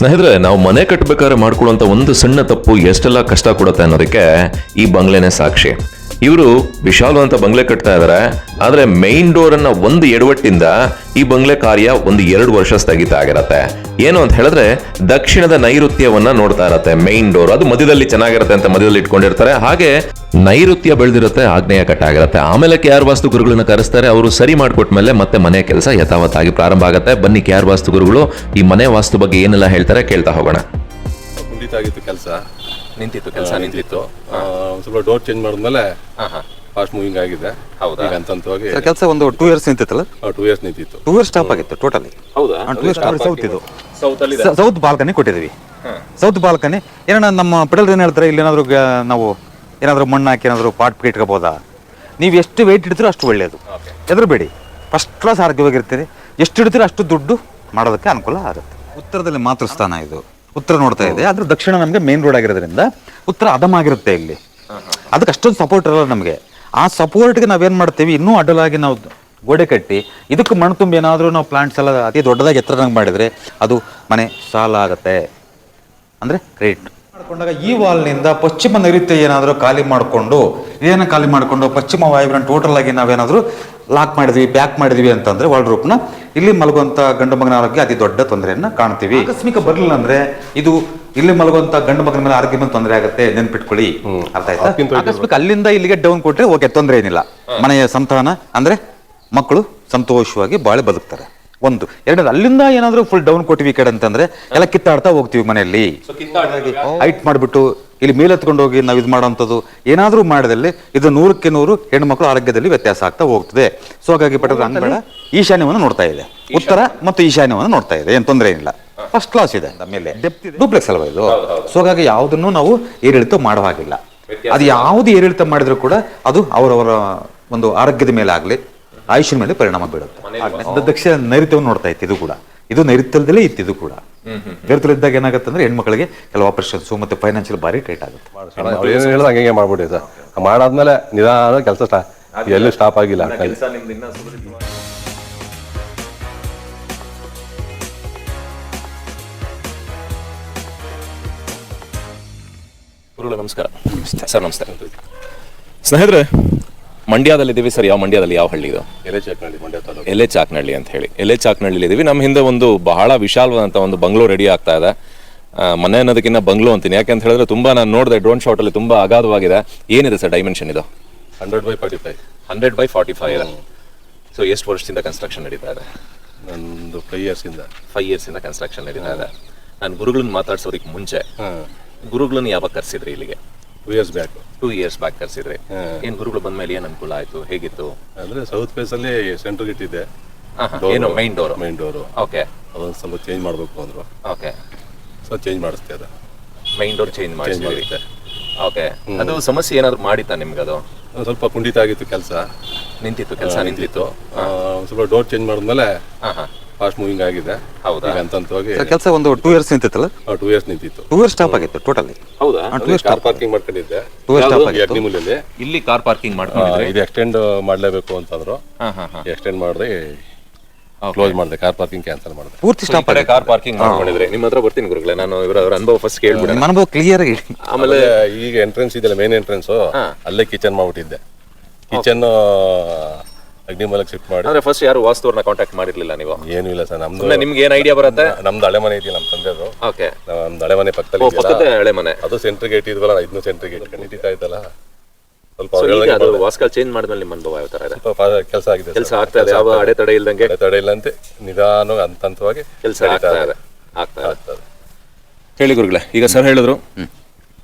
ಸ್ನೇಹಿತರೆ, ನಾವು ಮನೆ ಕಟ್ಟಬೇಕಾದ್ರೆ ಮಾಡ್ಕೊಳ್ಳುವಂತ ಒಂದು ಸಣ್ಣ ತಪ್ಪು ಎಷ್ಟೆಲ್ಲ ಕಷ್ಟ ಕೊಡುತ್ತೆ ಅನ್ನೋದಕ್ಕೆ ಈ ಬಂಗ್ಲೆನೇ ಸಾಕ್ಷಿ. ಇವರು ವಿಶಾಲವಂತ ಬಂಗ್ಲೆ ಕಟ್ತಾ ಇದಾರೆ. ಆದ್ರೆ ಮೈನ್ ಡೋರ್ ಅನ್ನ ಒಂದು ಎಡವಟ್ಟಿಂದ ಈ ಬಂಗ್ಲೆ ಕಾರ್ಯ ಒಂದು ಎರಡು ವರ್ಷ ಸ್ಥಗಿತ ಆಗಿರತ್ತೆ. ಏನು ಅಂತ ಹೇಳಿದ್ರೆ ದಕ್ಷಿಣದ ನೈಋತ್ಯವನ್ನ ನೋಡ್ತಾ ಇರತ್ತೆ ಮೈನ್ ಡೋರ್ ಅದು ಮಧ್ಯದಲ್ಲಿ ಚೆನ್ನಾಗಿರುತ್ತೆ ಅಂತ ಮಧ್ಯದಲ್ಲಿ ಇಟ್ಕೊಂಡಿರ್ತಾರೆ. ಹಾಗೆ ನೈಋತ್ಯ ಬೆಳೆದಿರುತ್ತೆ ಆಗ್ನೇಯ ಕಟ್ಟ ಆಗಿರುತ್ತೆ. ಆಮೇಲೆ ಕೆ ಆರ್ ವಾಸ್ತು ಗುರುಗಳನ್ನ ಕರೆಸ್ತಾರೆ. ಅವರು ಸರಿ ಮಾಡಿಕೊಟ್ಮೇಲೆ ಮತ್ತೆ ಮನೆ ಕೆಲಸ ಯಥಾವತ್ತಾಗಿ ಪ್ರಾರಂಭ ಆಗುತ್ತೆ. ಬನ್ನಿ ಕೆ ಆರ್ ವಾಸ್ತು ಗುರುಗಳು, ಈ ಮನೆ ವಾಸ್ತು ಬಗ್ಗೆ ಏನೆಲ್ಲ ಹೇಳ್ತಾರೆ ಕೇಳ್ತಾ ಹೋಗೋಣ. ಕುಂಠಿತ ಆಗಿತ್ತು ಕೆಲಸ ನಿಂತಿತ್ತು. ಒಂದ್ ಸ್ವಲ್ಪ ಡೋರ್ ಚೇಂಜ್ ಮಾಡಿದ್ಮೇಲೆ ಫಾಸ್ಟ್ ಮೂವಿಂಗ್ ಆಗಿದೆ. ಹೌದಾ? ಈಗ ಕೆಲಸ ಒಂದು ಟೂ ಇಯರ್ಸ್ ನಿಂತಿತ್ತಲ್ಲ? ಟೂ ಇಯರ್ಸ್ ನಿಂತಿತ್ತು. ಟೂ ಇಯರ್ಸ್ ಸ್ಟಾಪ್ ಆಗಿತ್ತು ಟೋಟಲಿ ಹೌದಾ? ಟೂ ಇಯರ್ಸ್ ಸೌತ್ ಇದು ಸೌತ್ ಅಲ್ಲಿ ಸೌತ್ ಬಾಲ್ಕನಿ ಕೊಟ್ಟಿದ್ದೀವಿ. ಸೌತ್ ಬಾಲ್ಕನಿ ಏನೋ ನಮ್ಮ ಪೆಡಲ್ ಏನ್ ಹೇಳ್ತಾರೆ? ಇಲ್ಲಿ ಏನಾದ್ರು ಗ- ನಾವು ಏನಾದ್ರು ಮಣ್ಣು ಹಾಕಿ ಏನಾದ್ರು ಪಾಟ್ ಇಟ್ಕೋಬೋದಾ? ನೀವು ಎಷ್ಟು ವೆಯ್ಟ್ ಇಡ್ತೀರೋ ಅಷ್ಟು ಒಳ್ಳೆಯದು ಹೆದರಬೇಡಿ ಫಸ್ಟ್ ಕ್ಲಾಸ್ ಆರೋಗ್ಯವಾಗಿರ್ತೀರಿ. ಎಷ್ಟು ಇಡ್ತೀರೋ ಅಷ್ಟು ದುಡ್ಡು ಮಾಡೋದಕ್ಕೆ ಅನುಕೂಲ ಆಗುತ್ತೆ. ಉತ್ತರದಲ್ಲಿ ಮಾತೃಸ್ಥಾನ ಇದು. ಉತ್ತರ ನೋಡ್ತಾ ಇದೆ. ಆದ್ರೆ ದಕ್ಷಿಣ ನಮಗೆ ಮೇನ್ ರೋಡ್ ಆಗಿರೋದ್ರಿಂದ ಉತ್ತರ ಅದಮಾಗಿರುತ್ತೆ ಇಲ್ಲಿ. ಅದಕ್ಕೆ ಅಷ್ಟೊಂದು ಸಪೋರ್ಟ್ ಇರಲ್ಲ ನಮಗೆ. ಆ ಸಪೋರ್ಟ್ಗೆ ನಾವೇನು ಮಾಡ್ತೀವಿ? ಇನ್ನೂ ಅಡ್ಡಲಾಗಿ ನಾವು ಗೋಡೆ ಕಟ್ಟಿ, ಇದಕ್ಕೆ ಮಣ್ಣು ತುಂಬಿ ಏನಾದರೂ ನಾವು ಪ್ಲಾಂಟ್ಸ್ ಎಲ್ಲ ಅತಿ ದೊಡ್ಡದಾಗಿ ಎತ್ತರದಂಗೆ ಮಾಡಿದರೆ ಅದು ಮನೆ ಸಾಲ ಆಗುತ್ತೆ. ಅಂದರೆ ಕ್ರೆಡಿಟ್ ಮಾಡ್ಕೊಂಡಾಗ ಈ ವಾಲ್ನಿಂದ ಪಶ್ಚಿಮ ನೈರುತ್ಯ ಏನಾದರೂ ಖಾಲಿ ಮಾಡಿಕೊಂಡು ಏನೇ ಖಾಲಿ ಮಾಡಿಕೊಂಡು ಪಶ್ಚಿಮ ವಾಯುವ್ಯನ ಟೋಟಲ್ ಆಗಿ ನಾವೇನಾದರೂ ಲಾಕ್ ಮಾಡಿದ್ವಿ ಪ್ಯಾಕ್ ಮಾಡಿದ್ವಿ ಅಂತಂದ್ರೆ ವಾಲ್ ರೂಪ್ನ ಇಲ್ಲಿ ಮಲಗುವಂತ ಗಂಡು ಮಗನ ಆರೋಗ್ಯ ಅತಿ ದೊಡ್ಡ ತೊಂದರೆಯನ್ನ ಕಾಣ್ತೀವಿ. ಆಕಸ್ಮಿಕ ಬರಲಿಲ್ಲ ಅಂದ್ರೆ ಇದು ಇಲ್ಲಿ ಮಲಗುವಂತ ಗಂಡು ಮಗನ ಮೇಲೆ ಆರೋಗ್ಯ ಮೇಲೆ ತೊಂದರೆ ಆಗುತ್ತೆ ನೆನ್ಪಿಟ್ಕೊಳ್ಳಿ. ಅರ್ಥ ಆಯ್ತಾ? ಆಕಸ್ಮಿಕ ಅಲ್ಲಿಂದ ಇಲ್ಲಿಗೆ ಡೌನ್ ಕೊಟ್ರೆ ಓಕೆ ತೊಂದರೆ ಏನಿಲ್ಲ. ಮನೆಯ ಸಂತಾನ ಅಂದ್ರೆ ಮಕ್ಕಳು ಸಂತೋಷವಾಗಿ ಬಾಳೆ ಬದುಕ್ತಾರೆ. ಒಂದು. ಎರಡನೇದು ಅಲ್ಲಿಂದ ಏನಾದರೂ ಫುಲ್ ಡೌನ್ ಕೊಟ್ಟಿವಿ ಈ ಕಡೆ ಅಂತಂದ್ರೆ ಎಲ್ಲ ಕಿತ್ತಾಡ್ತಾ ಹೋಗ್ತೀವಿ ಮನೆಯಲ್ಲಿ. ಹೈಟ್ ಮಾಡಿಬಿಟ್ಟು ಇಲ್ಲಿ ಮೇಲೆತ್ಕೊಂಡು ಹೋಗಿ ನಾವು ಇದು ಮಾಡುವಂಥದ್ದು ಏನಾದರೂ ಮಾಡಿದಲ್ಲಿ ಇದು ನೂರಕ್ಕೆ ನೂರು ಹೆಣ್ಮಕ್ಳು ಆರೋಗ್ಯದಲ್ಲಿ ವ್ಯತ್ಯಾಸ ಆಗ್ತಾ ಹೋಗ್ತದೆ. ಸೊ ಹಾಗಾಗಿ ಪಟ್ಟದ ಅಂಗಡ ಈಶಾನ್ಯವನ್ನು ನೋಡ್ತಾ ಇದೆ. ಉತ್ತರ ಮತ್ತು ಈಶಾನ್ಯವನ್ನು ನೋಡ್ತಾ ಇದೆ. ಏನು ತೊಂದರೆ ಏನಿಲ್ಲ ಫಸ್ಟ್ ಕ್ಲಾಸ್ ಇದೆ ಮೇಲೆ. ಡೂಪ್ಲೆಕ್ಸ್ ಅಲ್ವಾ ಇದು? ಸೊ ಹಾಗಾಗಿ ಯಾವುದನ್ನು ನಾವು ಏರಿಳಿತ ಮಾಡೋ ಹಾಗಿಲ್ಲ. ಅದು ಯಾವುದು ಏರಿಳಿತ ಮಾಡಿದ್ರು ಕೂಡ ಅದು ಅವರವರ ಒಂದು ಆರೋಗ್ಯದ ಮೇಲೆ ಆಗಲಿ ಆಯುಷ್ಯನ ಮೇಲೆ ಪರಿಣಾಮ ಬೀಳುತ್ತೆ. ದಕ್ಷಿಣ ನೈಋತ್ಯವನ್ನು ನೋಡ್ತಾ ಇತ್ತು ಇದು ಕೂಡ. ಇದು ನೈರುತ್ಯದಲ್ಲೇ ಇತ್ತು ಇದು ಕೂಡ. ನೈಋತ್ಯದಲ್ಲಿದ್ದಾಗ ಏನಾಗುತ್ತೆ ಅಂದ್ರೆ ಹೆಣ್ಮಕ್ಳಿಗೆ ಕೆಲವು ಆಪರೇಷನ್ಸ್ ಮತ್ತೆ ಫೈನಾನ್ಷಿಯಲ್ ಭಾರಿ ಟೈಟ್ ಆಗುತ್ತೆ. ಅವ್ರು ಏನು ಹಂಗೆ ಮಾಡ್ಬಿಡಿ ಸರ್. ಮಾಡಾದ್ಮೇಲೆ ನಿಧಾನ ಕೆಲಸ ಸ್ಟಾ ಎಲ್ಲೂ ಸ್ಟಾಪ್ ಆಗಿಲ್ಲ. ಗುರುಗಳು ನಮಸ್ಕಾರ. ಸರ್ ನಮಸ್ತೆ. ಸ್ನೇಹಿತರೆ ಮಂಡ್ಯದಲ್ಲಿದ್ದೀವಿ ಸರ್ ಯಾವ ಮಂಡ್ಯದಲ್ಲಿ? ಯಾವ ಹಳ್ಳಿ ಇದು? ಎಲೆ ಚಾಕ್ನಳ್ಳಿ ಮಂಡ್ಯ ತಾಲೂಕು. ಎಲೆ ಚಾಕ್ನಹಳ್ಳಿ ಅಂತ ಹೇಳಿ. ಎಲೆ ಚಾಕ್ನಹಳ್ಳಿ ಇದೀವಿ. ನಮ್ಮ ಹಿಂದೆ ಒಂದು ಬಹಳ ವಿಶಾಲವಾದಂಥ ಒಂದು ಬಂಗ್ಲೋ ರೆಡಿ ಆಗ್ತಾ ಇದೆ. ಆ, ಮನೆ ಅನ್ನೋದಕ್ಕಿಂತ ಬಂಗ್ಲೋ ಅಂತೀನಿ. ಯಾಕೆ ಅಂತ ಹೇಳಿದ್ರೆ ತುಂಬಾ ನಾನು ನೋಡಿದೆ ಡ್ರೋನ್ ಶಾಟ್ ಅಲ್ಲಿ ತುಂಬಾ ಅಗಾಧವಾಗಿದೆ. ಏನಿದೆ ಸರ್ ಡೈಮೆನ್ಷನ್ ಇದು? Hundred by forty five hundred by forty five ಇದೆ ಸೊ ಎಷ್ಟು ವರ್ಷದಿಂದ ಕನ್ಸ್ಟ್ರಕ್ಷನ್ ನಡೀತಾ ಇದೆ? ನಂದು ಫೈವ್ ಇಯರ್ಸಿಂದ ಫೈವ್ ಇಯರ್ಸ್ ಇಂದ ಕನ್ಸ್ಟ್ರಕ್ಷನ್ ನಡೀತಾ ಇದೆ. ನಾನು ಗುರುಗಳನ್ನ ಮಾತಾಡ್ಸೋದಕ್ಕೆ ಮುಂಚೆ. ಗುರುಗಳನ್ನ ಯಾವಾಗ ಕರ್ಸಿದ್ರಿ ಇಲ್ಲಿಗೆ? Two years back two years back ಕರ್ಸಿದ್ರೆ. ಏನ್ ಗುರುಗಳು ಬಂದ್ಮೇಲೆ ಏನ್ ಅನುಕೂಲ ಆಯ್ತು? ಹೇಗಿತ್ತು? ಅಂದ್ರೆ ಸೌತ್ ಫೇಸ್ ಅಲ್ಲಿ ಸೆಂಟರ್ ಇಟ್ಟಿದ್ದೆ ಏನು main door main door okay ಅದೊಂದು ಸ್ವಲ್ಪ ಚೇಂಜ್ ಮಾಡಬೇಕು ಅಂದ್ರು. ಓಕೆ ಸೊ ಚೇಂಜ್ ಮಾಡಿಸ್ತೆ ಅದು. ಮೈನ್ ಡೋರ್ ಚೇಂಜ್ ಮಾಡಿ ಓಕೆ ಅದು ಸಮಸ್ಯೆ ಏನಾದ್ರು ಮಾಡಿತ್ತಾ ನಿಮ್ಗೆ ಅದು? ಸ್ವಲ್ಪ ಕುಂಡಿತ ಆಗಿತ್ತು ಕೆಲಸ. ನಿಂತಿತ್ತು ಕೆಲಸ ನಿಂತಿತ್ತು. ಸ್ವಲ್ಪ ಡೋರ್ ಚೇಂಜ್ ಮಾಡಿದ್ಮೇಲೆ ಫಾಸ್ಟ್ ಮೂವಿಂಗ್ ಆಗಿದೆ. ಹೌದಾ? ಈಗ ಹಂತವಾಗಿ ಸರ್ ಕೆಲಸ ಒಂದು ಟೂ ಇಯರ್ಸ್ ನಿಂತಿತ್ತಲ್ಲ? ಟೂ ಇಯರ್ಸ್ ನಿಂತಿತ್ತು. ಟೂ ಇಯರ್ಸ್ ಸ್ಟಾಪ್ ಆಗಿತ್ತು ಟೋಟಲಿ ಹೌದಾ? ಟೂ ಇಯರ್ಸ್ ಕಾರ್ ಪಾರ್ಕಿಂಗ್ ಮಾಡ್ಕೊಂಡಿದ್ದೆ ಟೂ ಇಯರ್ಸ್ ಸ್ಟಾಪ್ ಆಗಿತ್ತು. ಅಗ್ನಿಮೂಲೆಯಲ್ಲಿ ಇಲ್ಲಿ ಕಾರ್ ಪಾರ್ಕಿಂಗ್ ಆ, ಮಾಡ್ಕೊಂಡಿದ್ರಿ? ಇದು ಎಕ್ಸ್ಟೆಂಡ್ ಮಾಡಲೇಬೇಕು ಅಂತಂದ್ರು. ಹಾ ಹಾ ಹಾ. ಎಕ್ಸ್ಟೆಂಡ್ ಮಾಡಿದೆ ಕ್ಲೋಸ್ ಮಾಡ್ದೆ ಕಾರ್ ಪಾರ್ಕಿಂಗ್ ಕ್ಯಾನ್ಸಲ್ ಮಾಡಿದೆ. ಪೂರ್ತಿ ಸ್ಟಾಪ್ ಆಗಿದೆ ಕಾರ್ ಪಾರ್ಕಿಂಗ್ ಮಾಡ್ಕೊಂಡಿದ್ರೆ. ನಿಮ್ಮ ಹತ್ರ ಬರ್ತೀನಿ ಗುರುಗಳೇ ನಾನು ಇವರ ಅವರ ಅನುಭವ ಫಸ್ಟ್ ಕೇಳ್ಬಿಡ ನಿಮ್ಮ ಅನುಭವ ಕ್ಲಿಯರ್ ಆಗಿ ಆಮೇಲೆ ಈಗ ಎಂಟ್ರೆನ್ಸ್ ಇದೆಯಲ್ಲ ಮೇನ್ ಎಂಟ್ರೆನ್ಸ್ ಅಲ್ಲೇ ಕಿಚನ್ ಮಾಡ್ಬಿಟ್ಟಿದ್ದೆ. ಕಿಚನ್ ಅಗ್ನಿಮೂಲಕ್ಕೆ ಶಿಫ್ಟ್ ಮಾಡಿ. ಅಂದ್ರೆ ಫಸ್ಟ್ ಯಾರು ವಾಸ್ತುವರ್ನ ಕಾಂಟ್ಯಾಕ್ಟ್ ಮಾಡಿರ್ಲಿಲ್ಲ ನೀವು? ಏನು ಇಲ್ಲ ಸರ್ ನಮ್ದು ಸುಮ್ಮನೆ ನಿಮ್ಗೆ ಏನ್ ಐಡಿಯಾ ಬರುತ್ತೆ? ನಮ್ದು ಹಳೆ ಮನೆ ಇದೆಯಲ್ಲ ನಮ್ಮ ತಂದೆದು. ಓಕೆ ನಮ್ದು ಹಳೆ ಮನೆ ಪಕ್ಕದಲ್ಲಿ ಇದೆಯಲ್ಲ, ಪಕ್ಕದ ಹಳೆ ಮನೆ. ಅದು ಸೆಂಟರ್ ಗೇಟ್ ಇದ್ವಲ್ಲ ಇದನ್ನು ಸೆಂಟರ್ ಗೇಟ್ ಖಂಡಿತ ಆಯ್ತಲ್ಲ ಸ್ವಲ್ಪ So, ಈಗ ಅದು ವಾಸ್ಕಲ್ ಚೇಂಜ್ ಮಾಡಿದ್ಮೇಲೆ ನಿಮ್ಮ ಅನುಭವ ಯಾವ ತರ ಇದೆ? ಸ್ವಲ್ಪ ಕೆಲಸ ಆಗಿದೆ ಕೆಲಸ ಆಗ್ತಾ ಇದೆ. ಯಾವ ಅಡೆತಡೆ ಇಲ್ದಂಗೆ? ತಡೆ ಇಲ್ಲಂತೆ. ನಿಧಾನವಾಗಿ ಹಂತ ಹಂತವಾಗಿ ಕೆಲಸ ನಡೀತಾ ಆಗ್ತಾ ಇದೆ. ಇದೆ. ಆಗ್ತಾ ಇದೆ. ಆಗ್ತದೆ. ಹೇಳಿ ಗುರುಗಳೇ ಈಗ ಸರ್ ಹೇಳಿದ್ರು.